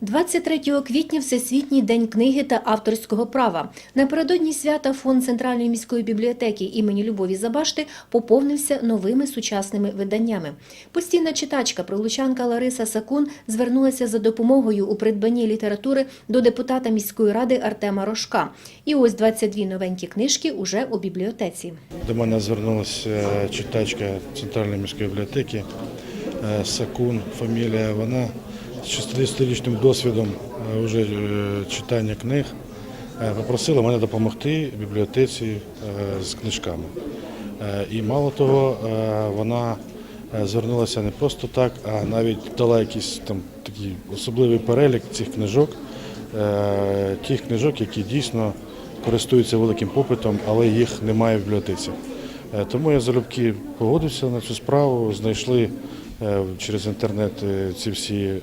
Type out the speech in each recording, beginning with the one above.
23 квітня Всесвітній день книги та авторського права. Напередодні свята фонд Центральної міської бібліотеки імені Любові Забашти поповнився новими сучасними виданнями. Постійна читачка прилучанка Лариса Сакун звернулася за допомогою у придбанні літератури до депутата міської ради Артема Рожка. І ось 22 новенькі книжки уже у бібліотеці. До мене звернулася читачка Центральної міської бібліотеки е, Сакун, фамілія. Вона 60-річним досвідом е, вже е, читання книг е, попросила мене допомогти бібліотеці е, з книжками. Е, І мало того, е, вона е, звернулася не просто так, а навіть дала якийсь там такий особливий перелік цих книжок, е, тих книжок, які дійсно користуються великим попитом, але їх немає в бібліотеці. Е, Тому я залюбки погодився на цю справу, знайшли е, через інтернет е, ці всі е,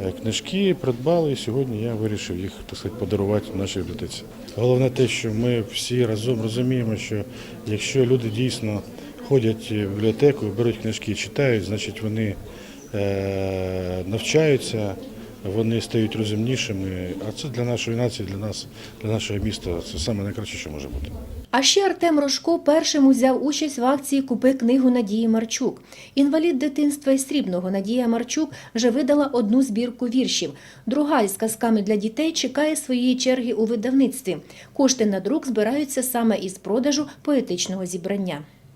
е, книжки, придбали, і сьогодні я вирішив їх так сказати, подарувати в нашій бібліотеці. Головне те, що ми всі разом розуміємо, що якщо люди дійсно ходять в бібліотеку, беруть книжки читають, значить вони е, навчаються, вони стають розумнішими. А це для нашої нації, для нас, для нашого міста, це саме найкраще, що може бути. А ще Артем Рожко першим узяв участь в акції Купи книгу Надії Марчук. Інвалід дитинства і срібного Надія Марчук вже видала одну збірку віршів. Друга із казками для дітей чекає своєї черги у видавництві. Кошти на друк збираються саме із продажу поетичного зібрання.